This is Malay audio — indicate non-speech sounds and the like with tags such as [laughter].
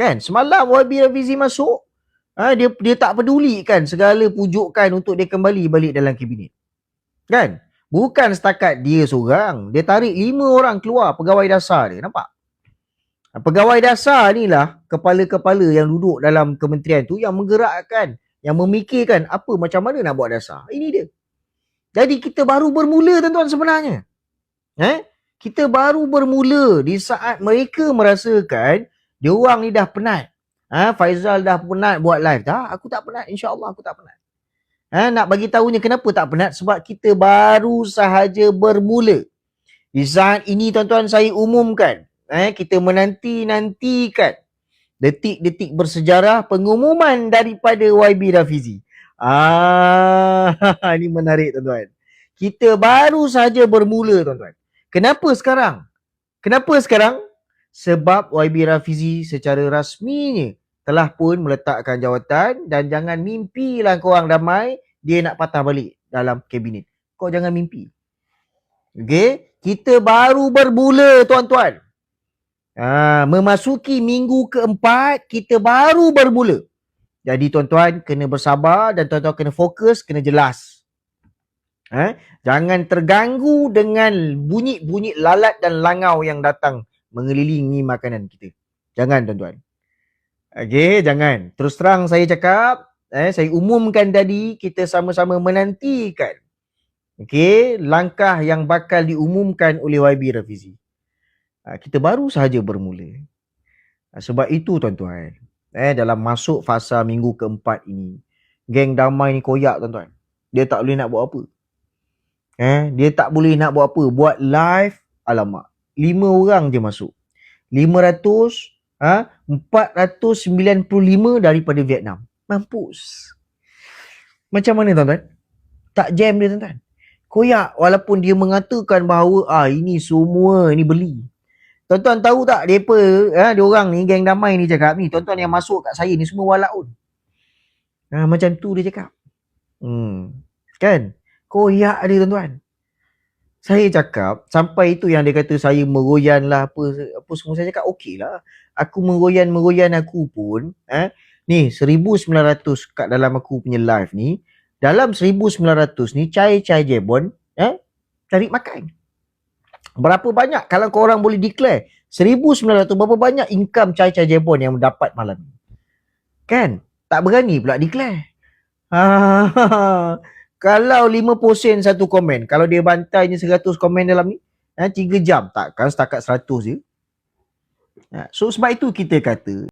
Kan? Semalam YB Rafizi masuk, ha, dia dia tak peduli kan segala pujukan untuk dia kembali balik dalam kabinet. Kan? Bukan setakat dia seorang. Dia tarik lima orang keluar pegawai dasar dia. Nampak? Ha, Pegawai dasar ni lah kepala-kepala yang duduk dalam kementerian tu yang menggerakkan, yang memikirkan apa macam mana nak buat dasar. Ini dia. Jadi kita baru bermula tuan-tuan sebenarnya. Eh? Kita baru bermula di saat mereka merasakan dia orang ni dah penat. Ha, Faizal dah penat buat live. Tak, aku tak penat. InsyaAllah aku tak penat. Ha, nak bagi tahunya kenapa tak penat? Sebab kita baru sahaja bermula. Di saat ini tuan-tuan saya umumkan. Eh, kita menanti-nantikan detik-detik bersejarah pengumuman daripada YB Rafizi. Ah, [laughs] ini menarik tuan-tuan. Kita baru saja bermula tuan-tuan. Kenapa sekarang? Kenapa sekarang? Sebab YB Rafizi secara rasminya telah pun meletakkan jawatan dan jangan mimpilah korang ramai dia nak patah balik dalam kabinet. Kau jangan mimpi. Okey? Kita baru bermula tuan-tuan. Ha, memasuki minggu keempat kita baru bermula. Jadi tuan-tuan kena bersabar dan tuan-tuan kena fokus, kena jelas. Eh? Jangan terganggu dengan bunyi-bunyi lalat dan langau yang datang mengelilingi makanan kita. Jangan tuan-tuan. Okey, jangan. Terus terang saya cakap, eh, saya umumkan tadi kita sama-sama menantikan okey, langkah yang bakal diumumkan oleh YB Rafizi. Ha, kita baru sahaja bermula. Ha, sebab itu tuan-tuan, eh, dalam masuk fasa minggu keempat ini, geng damai ni koyak tuan-tuan. Dia tak boleh nak buat apa. Eh, dia tak boleh nak buat apa. Buat live, alamak. Lima orang je masuk. 500, ha, 495 daripada Vietnam. Mampus. Macam mana tuan-tuan? Tak jam dia tuan-tuan. Koyak walaupun dia mengatakan bahawa ah ini semua ni beli. Tuan-tuan tahu tak depa ha, dia orang ni geng damai ni cakap ni tuan-tuan yang masuk kat saya ni semua walaun. Ha, macam tu dia cakap. Hmm. Kan? Koyak dia tuan-tuan. Saya cakap sampai itu yang dia kata saya meroyan lah apa apa semua saya cakap okey lah. Aku meroyan-meroyan aku pun eh ni 1900 kat dalam aku punya live ni dalam 1900 ni cai-cai jebon eh cari makan. Berapa banyak kalau kau orang boleh declare 1900 berapa banyak income cai-cai jebon yang dapat malam ni. Kan? Tak berani pula declare. Ha, [laughs] kalau 5% satu komen, kalau dia bantainya 100 komen dalam ni, eh, 3 jam takkan setakat 100 je. Ha, so sebab itu kita kata